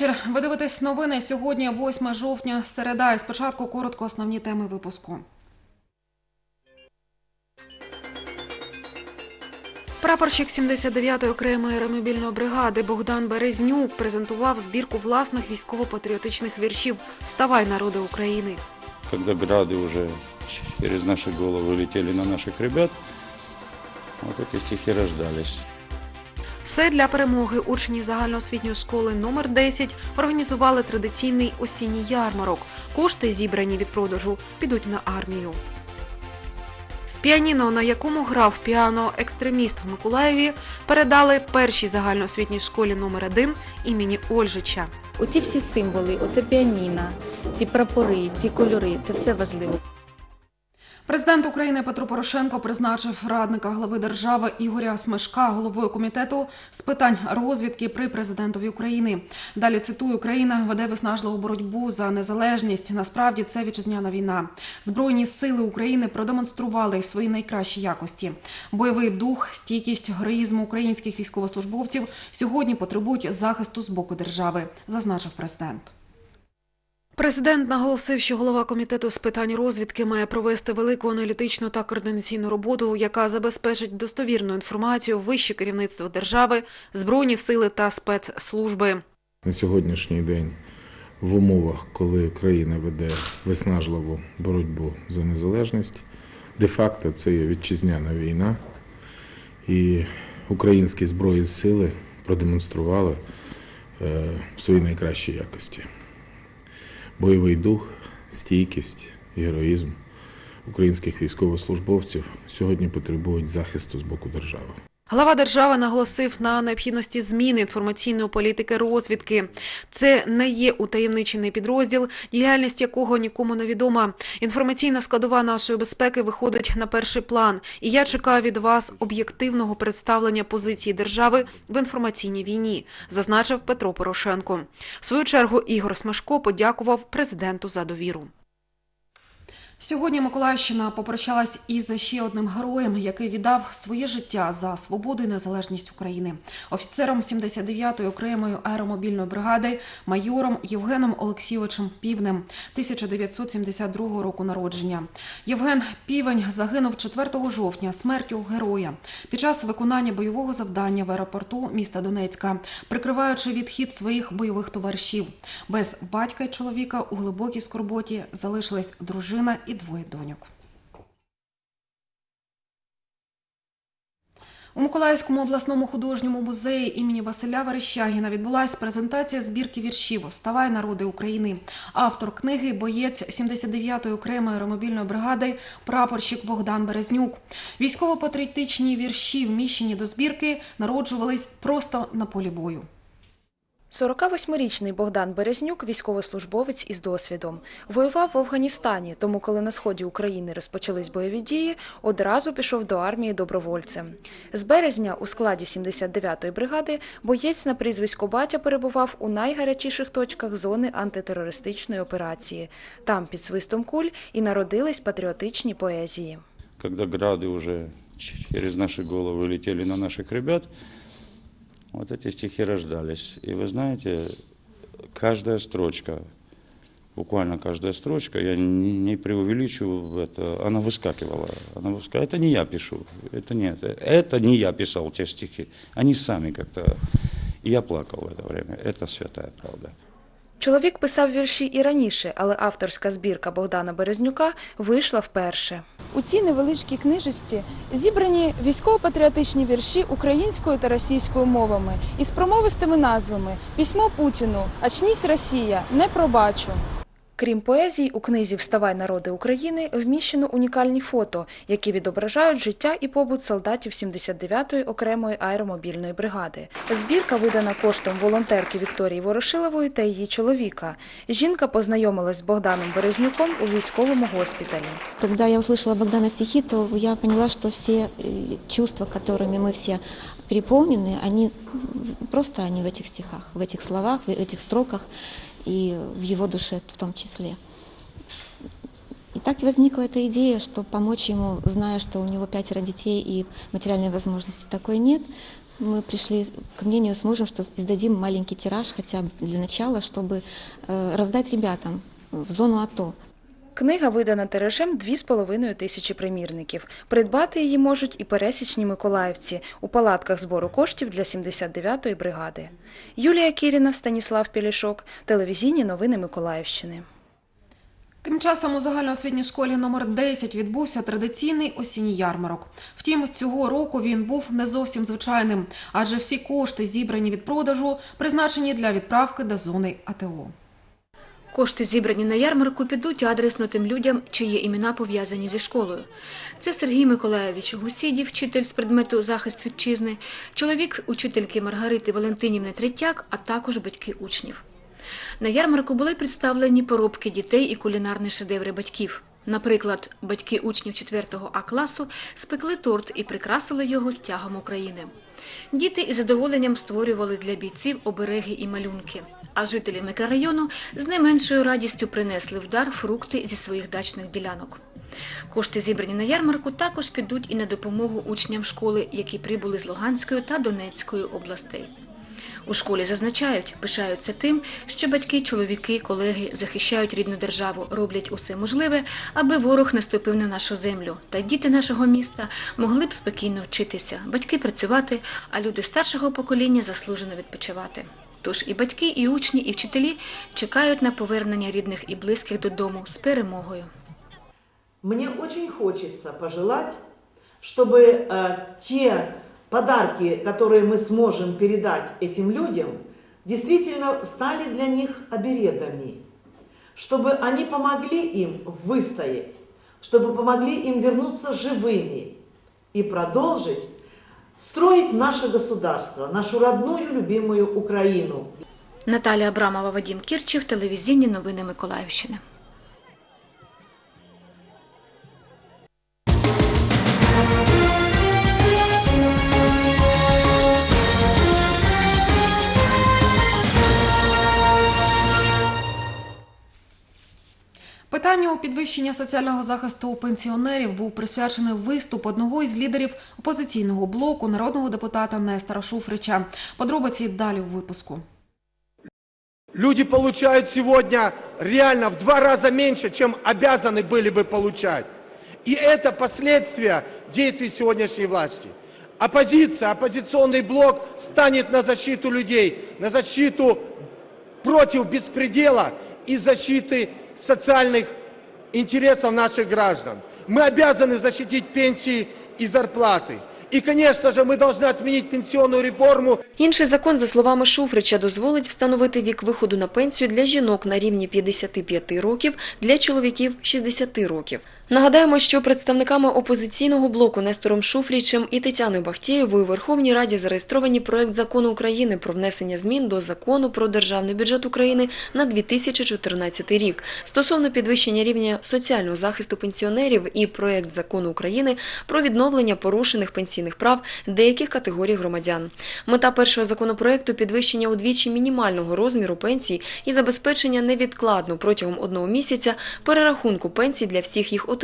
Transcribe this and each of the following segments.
Добрий вечір. Ви дивитесь новини сьогодні, 8 жовтня, середа. І спочатку коротко основні теми випуску. Прапорщик 79-ї окремої аеромобільної бригади Богдан Березнюк презентував збірку власних військово-патріотичних віршів Вставай, народи України. когда грады уже через наши головы летели на наших ребят, вот эти стихи рождались. Все для перемоги учні загальноосвітньої школи номер 10 організували традиційний осінній ярмарок. Кошти, зібрані від продажу, підуть на армію. Піаніно, на якому грав піано-екстреміст в Миколаєві, передали першій загальноосвітній школі номер 1 імені Ольжича. Оці всі символи, оце піаніна, ці прапори, ці кольори це все важливо. Президент України Петро Порошенко призначив радника глави держави Ігоря Смешка головою комітету з питань розвідки при президентові України. Далі цитую: Україна веде виснажливу боротьбу за незалежність. Насправді це вітчизняна війна. Збройні сили України продемонстрували свої найкращі якості. Бойовий дух, стійкість, героїзм українських військовослужбовців сьогодні потребують захисту з боку держави, зазначив президент. Президент наголосив, що голова комітету з питань розвідки має провести велику аналітичну та координаційну роботу, яка забезпечить достовірну інформацію вище керівництво держави, збройні сили та спецслужби. на сьогоднішній день в умовах, коли країна веде виснажливу боротьбу за незалежність, де-факто це є вітчизняна війна, і українські збройні сили продемонстрували е, свої найкращі якості. Бойовий дух, стійкість, героїзм українських військовослужбовців сьогодні потребують захисту з боку держави. Глава держави наголосив на необхідності зміни інформаційної політики розвідки. Це не є утаємничений підрозділ, діяльність якого нікому не відома. Інформаційна складова нашої безпеки виходить на перший план. І я чекаю від вас об'єктивного представлення позиції держави в інформаційній війні, зазначив Петро Порошенко. В свою чергу Ігор Смешко подякував президенту за довіру. Сьогодні Миколаївщина попрощалась із ще одним героєм, який віддав своє життя за свободу і незалежність України. Офіцером 79-ї окремої аеромобільної бригади, майором Євгеном Олексійовичем Півнем, 1972 року народження. Євген Півень загинув 4 жовтня смертю героя під час виконання бойового завдання в аеропорту міста Донецька, прикриваючи відхід своїх бойових товаришів. Без батька й чоловіка у глибокій скорботі залишились дружина і двоє доньок. У Миколаївському обласному художньому музеї імені Василя Верещагіна відбулася презентація збірки віршів Вставай, народи України. Автор книги боєць 79-ї окремої аеромобільної бригади, прапорщик Богдан Березнюк. Військово-патріотичні вірші, вміщені до збірки, народжувались просто на полі бою. 48-річний Богдан Березнюк – військовослужбовець із досвідом. Воював в Афганістані, тому коли на сході України розпочались бойові дії, одразу пішов до армії добровольцем. З березня у складі 79-ї бригади боєць на прізвисько батя перебував у найгарячіших точках зони антитерористичної операції. Там під свистом куль і народились патріотичні поезії. Когда грады уже через наши головы летели на наших ребят, вот эти стихи рождались. И вы знаете, каждая строчка, буквально каждая строчка, я не, не преувеличиваю это, она выскакивала. Она выскакивала. Это не я пишу, это нет. Это не я писал те стихи. Они сами как-то... И я плакал в это время. Это святая правда. Чоловік писав вірші і раніше, але авторська збірка Богдана Березнюка вийшла вперше. У цій невеличкій книжечці зібрані військово-патріотичні вірші українською та російською мовами із промовистими назвами Письмо Путіну, Очнісь Росія, не пробачу. Крім поезій, у книзі Вставай народи України вміщено унікальні фото, які відображають життя і побут солдатів 79-ї окремої аеромобільної бригади. Збірка видана коштом волонтерки Вікторії Ворошилової та її чоловіка. Жінка познайомилась з Богданом Березнюком у військовому госпіталі. Когда я услышала Богдана стихи, то я поняла, что все э, чувства, которыми мы все переполнены, они в- просто они в этих стихах, в этих словах, в этих строках и в его душе в том числе. И так и возникла эта идея, что помочь ему, зная, что у него пятеро детей и материальной возможности такой нет, мы пришли к мнению с мужем, что издадим маленький тираж хотя бы для начала, чтобы э, раздать ребятам в зону АТО. Книга видана тиражем 2,5 тисячі примірників. Придбати її можуть і пересічні миколаївці у палатках збору коштів для 79-ї бригади. Юлія Кіріна, Станіслав Пілішок, телевізійні новини Миколаївщини. Тим часом у загальноосвітній школі номер 10 відбувся традиційний осінній ярмарок. Втім, цього року він був не зовсім звичайним, адже всі кошти, зібрані від продажу, призначені для відправки до зони АТО. Кошти, зібрані на ярмарку, підуть адресно тим людям, чиї імена пов'язані зі школою. Це Сергій Миколаєвич Гусідів, вчитель з предмету захист вітчизни, чоловік учительки Маргарити Валентинівни Третяк, а також батьки учнів. На ярмарку були представлені поробки дітей і кулінарні шедеври батьків. Наприклад, батьки учнів 4 А класу спекли торт і прикрасили його стягом України. Діти із задоволенням створювали для бійців обереги і малюнки. А жителі мікрорайону з не меншою радістю принесли в дар фрукти зі своїх дачних ділянок. Кошти, зібрані на ярмарку, також підуть і на допомогу учням школи, які прибули з Луганської та Донецької областей. У школі зазначають, пишаються тим, що батьки, чоловіки, колеги захищають рідну державу, роблять усе можливе, аби ворог не ступив на нашу землю. Та діти нашого міста могли б спокійно вчитися, батьки працювати, а люди старшого покоління заслужено відпочивати. Тож і батьки, і учні, і вчителі чекають на повернення рідних і близьких додому з перемогою. Мне очень хочется пожелать, чтобы э, те подарки, которые мы сможем передать этим людям, действительно стали для них обередами, чтобы они помогли им выстоять, чтобы помогли им вернуться живыми и продолжить строить наше государство, нашу родную любимую Украину. Наталія Абрамова, Вадім Кірчів, телевізійні новини Миколаївщини. Питанню підвищення соціального захисту пенсіонерів був присвячений виступ одного із лідерів опозиційного блоку народного депутата Нестора Шуфрича. Подробиці далі у випуску. Люди получают сегодня реально в два раза меньше, чем обязаны были бы получать. И это последствия действий сегодняшней власти. Оппозиция, оппозиционный блок станет на защиту людей, на защиту против беспредела и защиты социальных интересов наших граждан. Мы обязаны защитить пенсии и зарплаты. И, конечно же, мы должны отменить пенсионную реформу Інший закон, за словами Шуфрича, дозволить встановити вік виходу на пенсію для жінок на рівні 55 років, для чоловіків – 60 років. Нагадаємо, що представниками опозиційного блоку Нестором Шуфрічем і Тетяною Бахтєєвою у Верховній Раді зареєстровані проект закону України про внесення змін до закону про державний бюджет України на 2014 рік стосовно підвищення рівня соціального захисту пенсіонерів і проект закону України про відновлення порушених пенсійних прав деяких категорій громадян. Мета першого законопроекту підвищення удвічі мінімального розміру пенсій і забезпечення невідкладно протягом одного місяця перерахунку пенсій для всіх їх отримувачів.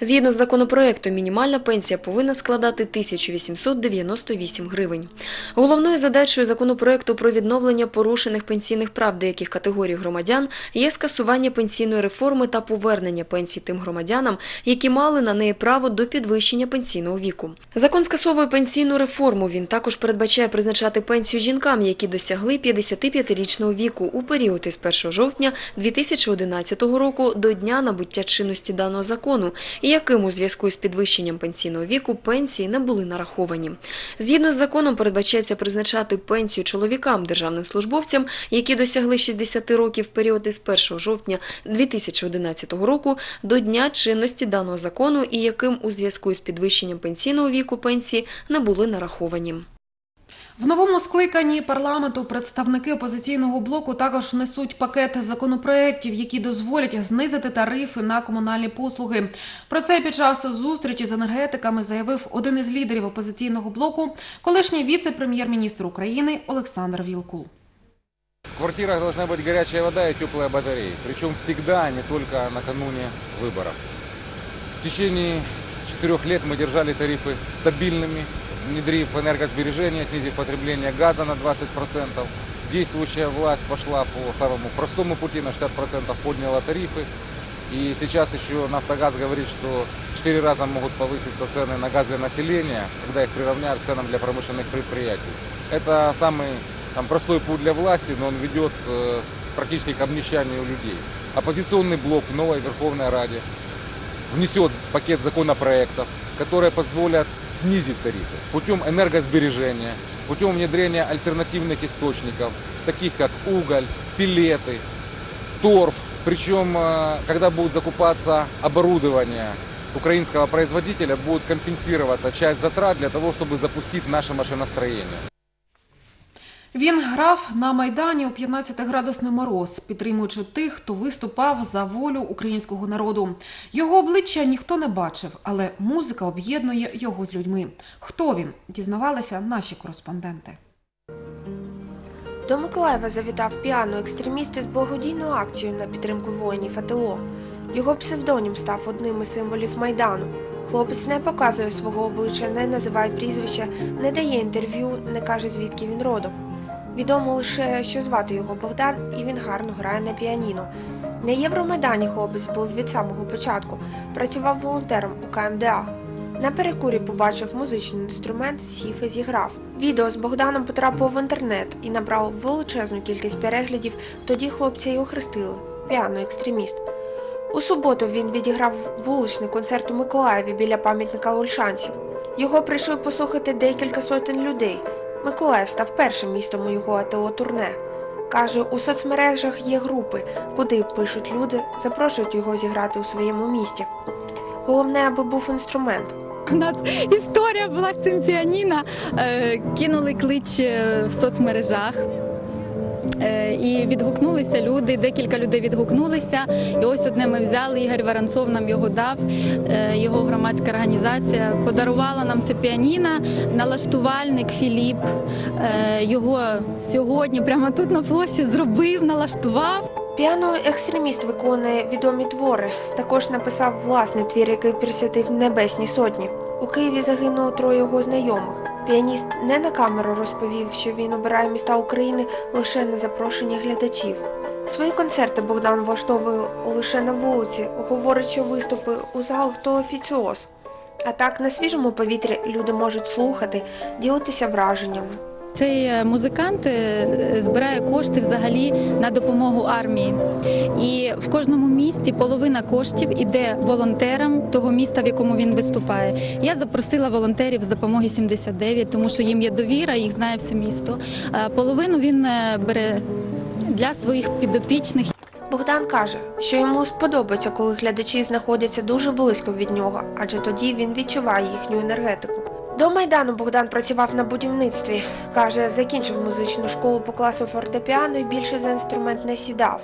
Згідно з законопроектом, мінімальна пенсія повинна складати 1898 гривень. Головною задачею законопроекту про відновлення порушених пенсійних прав деяких категорій громадян є скасування пенсійної реформи та повернення пенсій тим громадянам, які мали на неї право до підвищення пенсійного віку. Закон скасовує пенсійну реформу. Він також передбачає призначати пенсію жінкам, які досягли 55-річного віку у період із 1 жовтня 2011 року до дня набуття чинності даного закону, і яким у зв'язку з підвищенням пенсійного віку пенсії не були нараховані. Згідно з законом передбачається призначати пенсію чоловікам, державним службовцям, які досягли 60 років в період із 1 жовтня 2011 року до дня чинності даного закону, і яким у зв'язку з підвищенням пенсійного віку пенсії не були нараховані. В новому скликанні парламенту представники опозиційного блоку також несуть пакет законопроєктів, які дозволять знизити тарифи на комунальні послуги. Про це під час зустрічі з енергетиками заявив один із лідерів опозиційного блоку, колишній віце-прем'єр-міністр України Олександр Вілкул. В квартирах должна быть горячая вода и теплые батареи. Причем всегда, а не только накануне выборов. В течение четырех лет мы держали тарифы стабильными, Внедрив энергосбережение, снизив потребление газа на 20%. Действующая власть пошла по самому простому пути, на 60% подняла тарифы. И сейчас еще «Нафтогаз» говорит, что 4 раза могут повыситься цены на газ для населения, когда их приравняют к ценам для промышленных предприятий. Это самый там, простой путь для власти, но он ведет э, практически к обнищанию людей. Оппозиционный блок в новой Верховной Раде внесет пакет законопроектов, которые позволят снизить тарифы путем энергосбережения, путем внедрения альтернативных источников, таких как уголь, пилеты, торф. Причем, э, когда будет закупаться оборудование украинского производителя, будет компенсироваться часть затрат для того, чтобы запустить наше машиностроение. Він грав на майдані у 15-градусний мороз, підтримуючи тих, хто виступав за волю українського народу. Його обличчя ніхто не бачив, але музика об'єднує його з людьми. Хто він? Дізнавалися наші кореспонденти. До Миколаєва завітав піано-екстреміст із благодійною акцією на підтримку воїнів АТО. Його псевдонім став одним із символів Майдану. Хлопець не показує свого обличчя, не називає прізвища, не дає інтерв'ю, не каже, звідки він родом. Відомо лише, що звати його Богдан, і він гарно грає на піаніно. На Євромайдані хлопець був від самого початку, працював волонтером у КМДА. На перекурі побачив музичний інструмент, сів і зіграв. Відео з Богданом потрапило в інтернет і набрало величезну кількість переглядів. Тоді хлопця й охрестили піано-екстреміст. У суботу він відіграв вуличний концерт у Миколаєві біля пам'ятника Ольшанців. Його прийшли послухати декілька сотень людей. Миколаїв став першим містом у його АТО турне. Каже, у соцмережах є групи, куди пишуть люди, запрошують його зіграти у своєму місті. Головне, аби був інструмент. У нас історія була з цим піаніно. Е, Кинули клич е, в соцмережах. Е, І відгукнулися люди, декілька людей відгукнулися. І ось одне ми взяли. Ігор Воронцов нам його дав. Е, Його громадська організація подарувала нам це піаніно. Налаштувальник Філіп е, його сьогодні прямо тут на площі зробив, налаштував. Піано-екстреміст виконує відомі твори. Також написав власний твір, який присвятив Небесній сотні. У Києві загинуло троє його знайомих. Піаніст не на камеру розповів, що він обирає міста України лише на запрошення глядачів. Свої концерти Богдан влаштовує лише на вулиці, говорить, що виступи у залах то офіціоз. А так на свіжому повітрі люди можуть слухати, ділитися враженнями. Цей е, музикант е, збирає кошти взагалі на допомогу армії. І в кожному місті половина коштів іде волонтерам того міста, в якому він виступає. Я запросила волонтерів з допомоги 79, тому що їм є довіра, їх знає все місто. Половину він е, бере для своїх підопічних. Богдан каже, що йому сподобається, коли глядачі знаходяться дуже близько від нього, адже тоді він відчуває їхню енергетику. До майдану Богдан працював на будівництві. каже, закінчив музичну школу по класу фортепіано і більше за інструмент не сідав.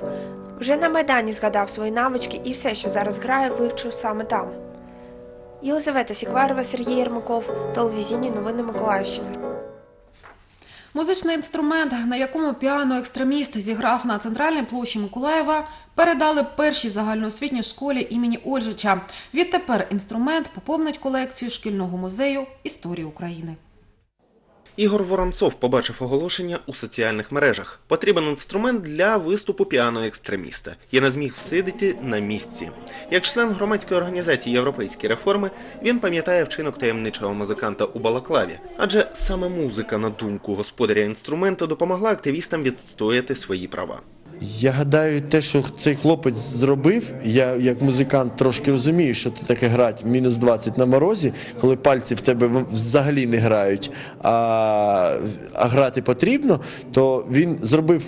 Вже на майдані згадав свої навички і все, що зараз грає, вивчив саме там. Єлизавета Сікварова, Сергій Єрмаков, телевізійні новини Миколаївщини. Музичний інструмент, на якому піано-екстреміст зіграв на центральній площі Миколаєва, передали першій загальноосвітній школі імені Ольжича. Відтепер інструмент поповнить колекцію шкільного музею історії України. Ігор Воронцов побачив оголошення у соціальних мережах. Потрібен інструмент для виступу піано-екстреміста. Я не зміг всидіти на місці. Як член громадської організації Європейські реформи, він пам'ятає вчинок таємничого музиканта у Балаклаві, адже саме музика, на думку господаря інструменту, допомогла активістам відстояти свої права. Я гадаю, те, що цей хлопець зробив, я як музикант трошки розумію, що це таке грати мінус 20 на морозі, коли пальці в тебе взагалі не грають, а, а грати потрібно, то він зробив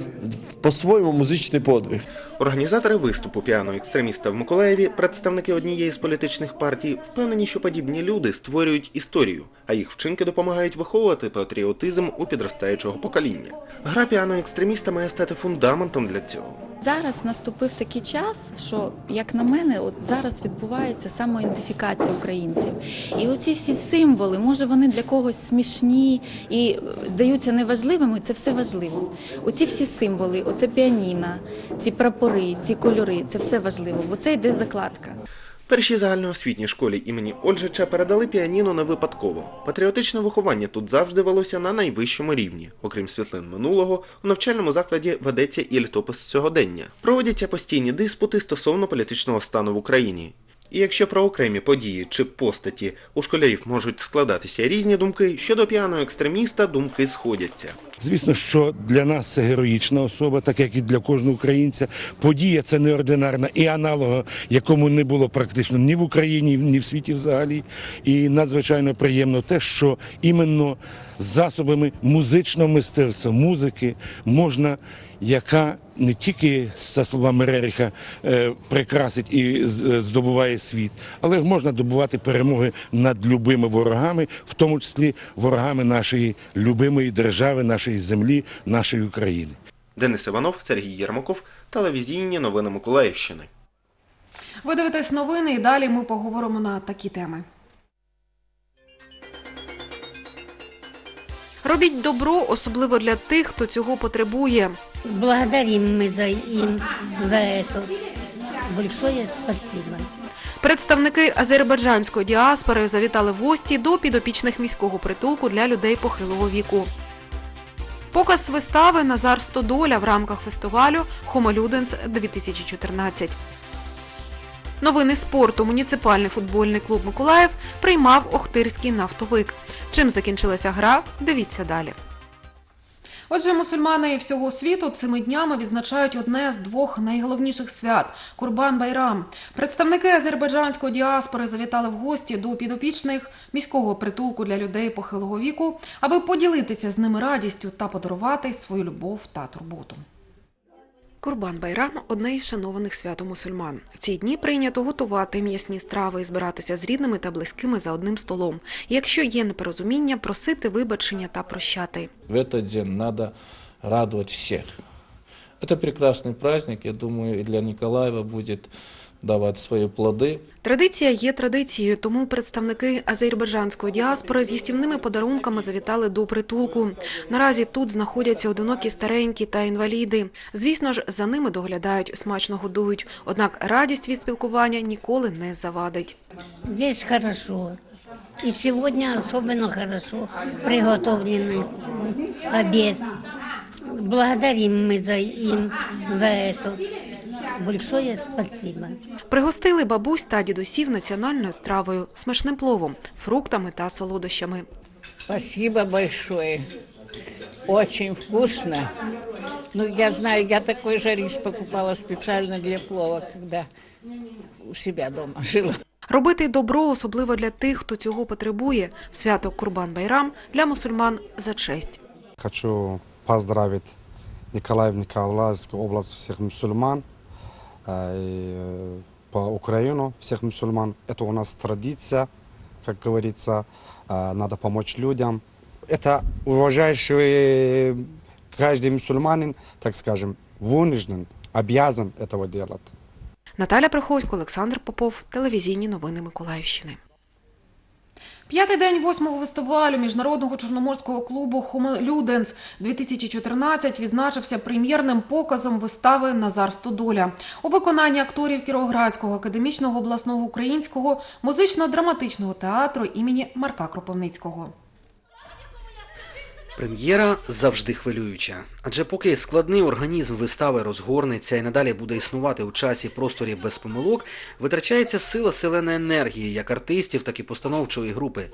по-своєму музичний подвиг. Організатори виступу піано-екстреміста в Миколаєві, представники однієї з політичних партій, впевнені, що подібні люди створюють історію, а їх вчинки допомагають виховувати патріотизм у підростаючого покоління. Гра піано-екстреміста має стати фундаментом для цього. Зараз наступив такий час, що, як на мене, от зараз відбувається самоідентифікація українців. І оці всі символи, може, вони для когось смішні і е, здаються неважливими, це все важливо. Оці всі символи, оце піаніна, ці прапори, ці кольори це все важливо, бо це йде закладка. Першій загальноосвітній школі імені Ольжича передали піаніно не випадково. Патріотичне виховання тут завжди велося на найвищому рівні. Окрім світлин минулого, у навчальному закладі ведеться і літопис сьогодення. Проводяться постійні диспути стосовно політичного стану в Україні. І якщо про окремі події чи постаті у школярів можуть складатися різні думки, щодо п'яного екстреміста думки сходяться. Звісно, що для нас це героїчна особа, так як і для кожного українця. Подія це неординарна і аналога, якому не було практично ні в Україні, ні в світі взагалі. І надзвичайно приємно те, що іменно засобами музичного мистецтва, музики можна, яка не тільки за словами Рериха е, прикрасить і здобуває світ, але можна добувати перемоги над любими ворогами, в тому числі ворогами нашої любимої держави, нашої землі, нашої України. Денис Іванов, Сергій Єрмаков, телевізійні новини Миколаївщини. Ви дивитесь новини і далі ми поговоримо на такі теми. Робіть добро, особливо для тих, хто цього потребує. Благодарим мы за им за это. Большое спасибо. Представники азербайджанської діаспори завітали в гості до підопічних міського притулку для людей похилого віку. Показ вистави Назар Стодоля в рамках фестивалю Хомолюденс 2014. Новини спорту. Муніципальний футбольний клуб Миколаїв приймав Охтирський нафтовик. Чим закінчилася гра? Дивіться далі. Отже, мусульмани всього світу цими днями відзначають одне з двох найголовніших свят Курбан Байрам. Представники азербайджанської діаспори завітали в гості до підопічних міського притулку для людей похилого віку, аби поділитися з ними радістю та подарувати свою любов та турботу. Курбан Байрам одне із шанованих свят у мусульман. В ці дні прийнято готувати м'ясні страви і збиратися з рідними та близькими за одним столом. І якщо є непорозуміння, просити вибачення та прощати. В этот день надо радовать всех. Это прекрасный праздник, я думаю, и для Николаева будет давать свои плоды. Традиція є традицією, тому представники азербайджанської діаспори з їстівними подарунками завітали до притулку. Наразі тут знаходяться одинокі старенькі та інваліди. Звісно ж, за ними доглядають, смачно годують. Однак радість від спілкування ніколи не завадить. Здесь хорошо. И сегодня особенно хорошо приготовленный обед. Благодарим мы за им за это. Большое спасибо. Пригостили бабусь та дідусів національною стравою, смачним пловом, фруктами та солодощами. Спасибо большое. Очень вкусно. Ну, я знаю, я такой же рис покупала специально для плова, когда у себя дома жила. Робити добро, особливо для тих, хто цього потребує, в свято Курбан Байрам для мусульман за честь. Хочу поздравить Николаев, Николаевскую область, всех мусульман, по Украину всех мусульман. Это у нас традиция, как говорится, э, надо помочь людям. Это уважающий каждый мусульманин, так скажем, вынужден, обязан этого делать. Наталя Приходько, Олександр Попов, телевізійні новини Миколаївщини. П'ятий день восьмого фестивалю міжнародного чорноморського клубу Хомелюденс Люденс» 2014 відзначився прем'єрним показом вистави Назар Стодоля у виконанні акторів Кіровоградського академічного обласного українського музично-драматичного театру імені Марка Кропивницького. Прем'єра завжди хвилююча, адже поки складний організм вистави розгорнеться і надалі буде існувати у часі просторі без помилок, витрачається сила селена енергії як артистів, так і постановчої групи.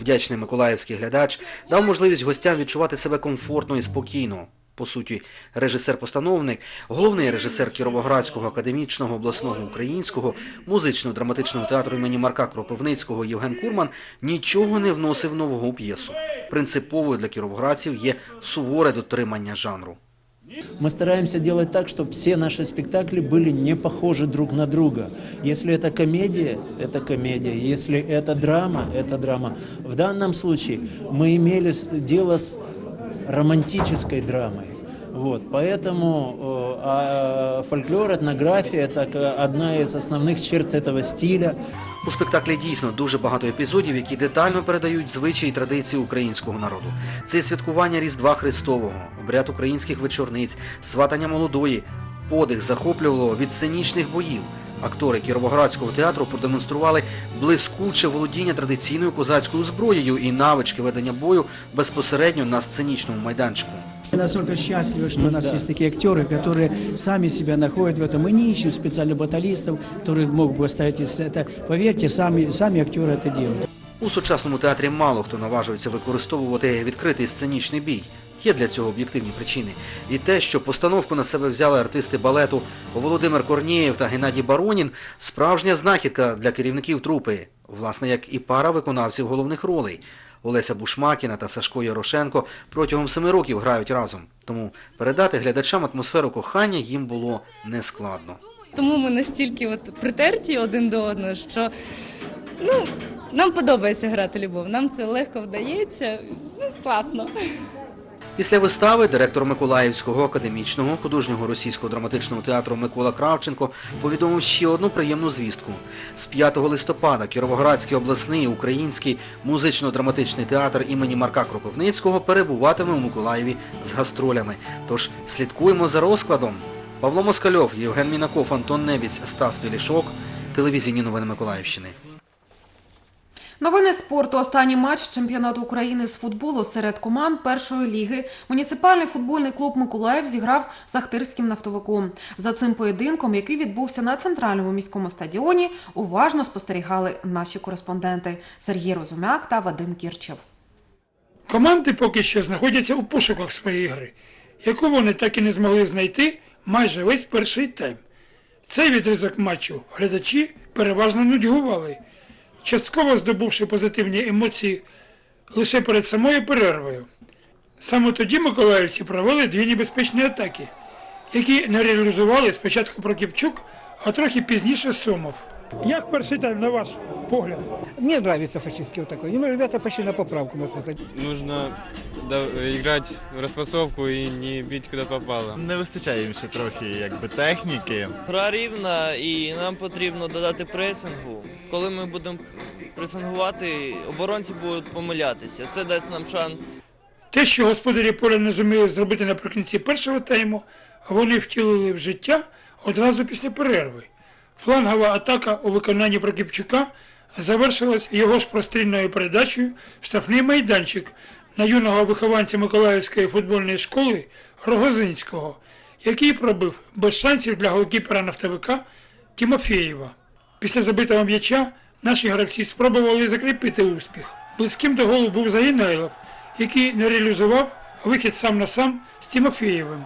Вдячний миколаївський глядач дав можливість гостям відчувати себе комфортно і спокійно По суті, режисер-постановник, головний режисер Кіровоградського академічного обласного українського музично-драматичного театру імені Марка Кропивницького Євген Курман нічого не вносив нового у п'єсу. Принциповою для кіровоградців є суворе дотримання жанру. Мы стараемся делать так, чтобы все наши спектакли были не похожи друг на друга. Если это комедия, это комедия. Если это драма, это драма. В данном случае мы имели с- дело с романтической драмой. Вот, поэтому э, а фольклор, этнография – это к- одна из основных черт этого стиля. У спектаклі дійсно дуже багато епізодів, які детально передають звичаї і традиції українського народу. Це і святкування Різдва Христового, обряд українських вечорниць, сватання молодої, подих захоплювало від сценічних боїв, Актори Кіровоградського театру продемонстрували блискуче володіння традиційною козацькою зброєю і навички ведення бою безпосередньо на сценічному майданчику. Я настолько счастлив, что у нас есть такие актеры, которые сами себя находят в этом. Мы не ищем специально баталистов, которые мог бы оставить это. Поверьте, сами, сами актеры это делают. У сучасному театрі мало хто наважується використовувати відкритий сценічний бій. Є для цього об'єктивні причини. І те, що постановку на себе взяли артисти балету Володимир Корнієв та Геннадій Баронін, справжня знахідка для керівників трупи, власне, як і пара виконавців головних ролей. Олеся Бушмакіна та Сашко Ярошенко протягом семи років грають разом. Тому передати глядачам атмосферу кохання їм було нескладно. Тому ми настільки от притерті один до одного, що ну, нам подобається грати любов. Нам це легко вдається. Ну, класно. Після вистави директор Миколаївського академічного художнього російського драматичного театру Микола Кравченко повідомив ще одну приємну звістку. З 5 листопада Кіровоградський обласний український музично-драматичний театр імені Марка Кропивницького перебуватиме у Миколаєві з гастролями. Тож слідкуємо за розкладом. Павло Москальов, Євген Мінаков, Антон Небісь, Стас Пілішок. Телевізійні новини Миколаївщини. Новини спорту. Останній матч чемпіонату України з футболу серед команд першої ліги. Муніципальний футбольний клуб Миколаїв зіграв з Ахтирським нафтовиком. За цим поєдинком, який відбувся на центральному міському стадіоні, уважно спостерігали наші кореспонденти Сергій Розумяк та Вадим Кірчев. Команди поки що знаходяться у пошуках своєї гри, яку вони так і не змогли знайти майже весь перший тайм. Цей відрізок матчу глядачі переважно нудьгували, частково здобувши позитивні емоції лише перед самою перервою. Саме тоді миколаївці провели дві небезпечні атаки, які не реалізували спочатку Прокіпчук, а трохи пізніше Сомов. Як перший тайм, на ваш погляд? Мне нравится фашистский вот такой. Ну, ребята почти на поправку, можно сказать. Нужно да, играть в распасовку и не бить куда попало. Не вистачає їм ще трохи якби техніки. Гра рівна і нам потрібно додати пресингу. Коли ми будемо пресингувати, оборонці будуть помилятися. Це дасть нам шанс Те, що господарі поля не зуміли зробити наприкінці першого тайму, вони втілили в життя одразу після перерви. Флангова атака у виконанні Прокіпчука завершилась його ж прострільною передачею в штрафний майданчик на юного вихованця Миколаївської футбольної школи Рогозинського, який пробив без шансів для голкіпера нафтовика Тімофєєва. Після забитого м'яча наші гравці спробували закріпити успіх. Близьким до голу був Загінайлов, який не реалізував вихід сам на сам з Тімофєєвим.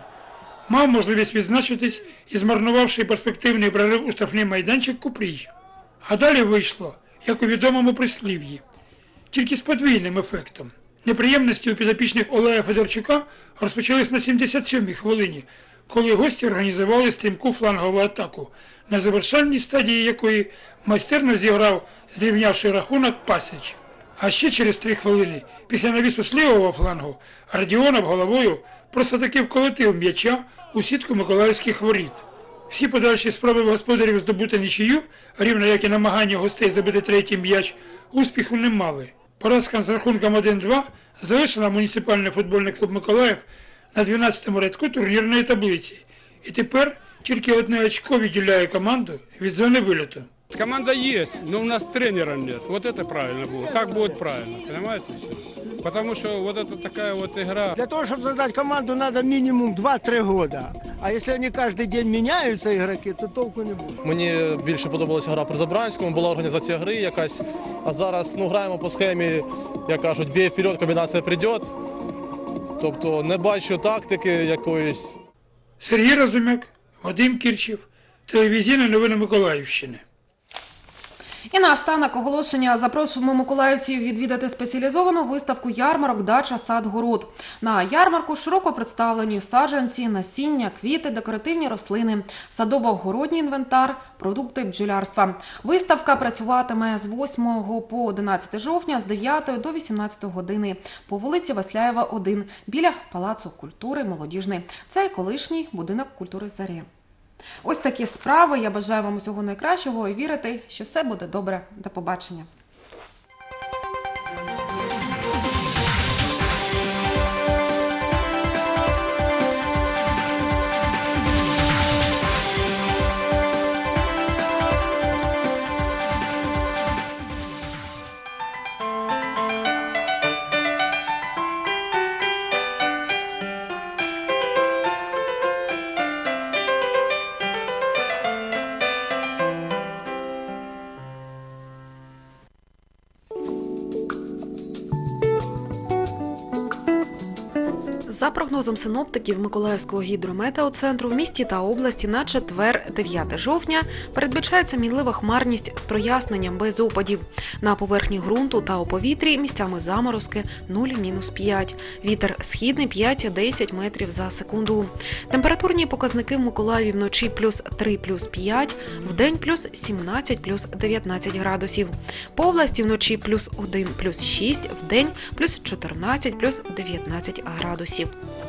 Мав можливість відзначитись і змарнувавши перспективний прорив у штрафний майданчик Купрій. А далі вийшло, як у відомому прислів'ї, тільки з подвійним ефектом. Неприємності у підопічних Олега Федорчука розпочались на 77-й хвилині, коли гості організували стрімку флангову атаку, на завершальній стадії якої майстерно зіграв, зрівнявши рахунок Пасіч. А ще через три хвилини, після навісу з лівого флангу, Радіонов головою просто таки вколотив м'яча у сітку миколаївських воріт. Всі подальші спроби господарів здобути нічию, рівно як і намагання гостей забити третій м'яч, успіху не мали. Поразка з рахунком 1-2 залишила муніципальний футбольний клуб Миколаїв на 12-му рядку турнірної таблиці. І тепер тільки одне очко відділяє команду від зони виліту. Команда есть, но у нас тренера нет. Вот это правильно было. Как будет правильно, понимаете все? Потому что вот это такая вот игра. Для того, чтобы создать команду, надо минимум 2-3 года. А если они каждый день меняются, игроки, то толку не будет. Мені більше подобалася гра при Забранському, була організація гри якась. А зараз ну, граємо по схемі, як кажуть, бій вперед, комбінація прийде. Тобто не бачу тактики якоїсь. Сергій Разумяк, Вадим Кірчев, телевізійні новини Миколаївщини. І наостанок оголошення запрошуємо миколаївців відвідати спеціалізовану виставку ярмарок Дача сад город. На ярмарку широко представлені саджанці, насіння, квіти, декоративні рослини, садово-городній інвентар, продукти бджолярства. Виставка працюватиме з 8 по 11 жовтня з 9 до 18 години по вулиці Васляєва, 1 біля Палацу культури молодіжний. Це колишній будинок культури Зарі. Ось такі справи. Я бажаю вам усього найкращого і вірити, що все буде добре. До побачення. За прогнозом синоптиків Миколаївського гідрометеоцентру в місті та області на четвер, 9 жовтня, передбачається мінлива хмарність з проясненням без опадів. На поверхні ґрунту та у повітрі місцями заморозки 0-5. Вітер східний 5-10 метрів за секунду. Температурні показники в Миколаєві вночі плюс 3 плюс 5, вдень плюс 17 плюс 19 градусів. По області вночі плюс 1 плюс 6, вдень плюс 14 плюс 19 градусів. it.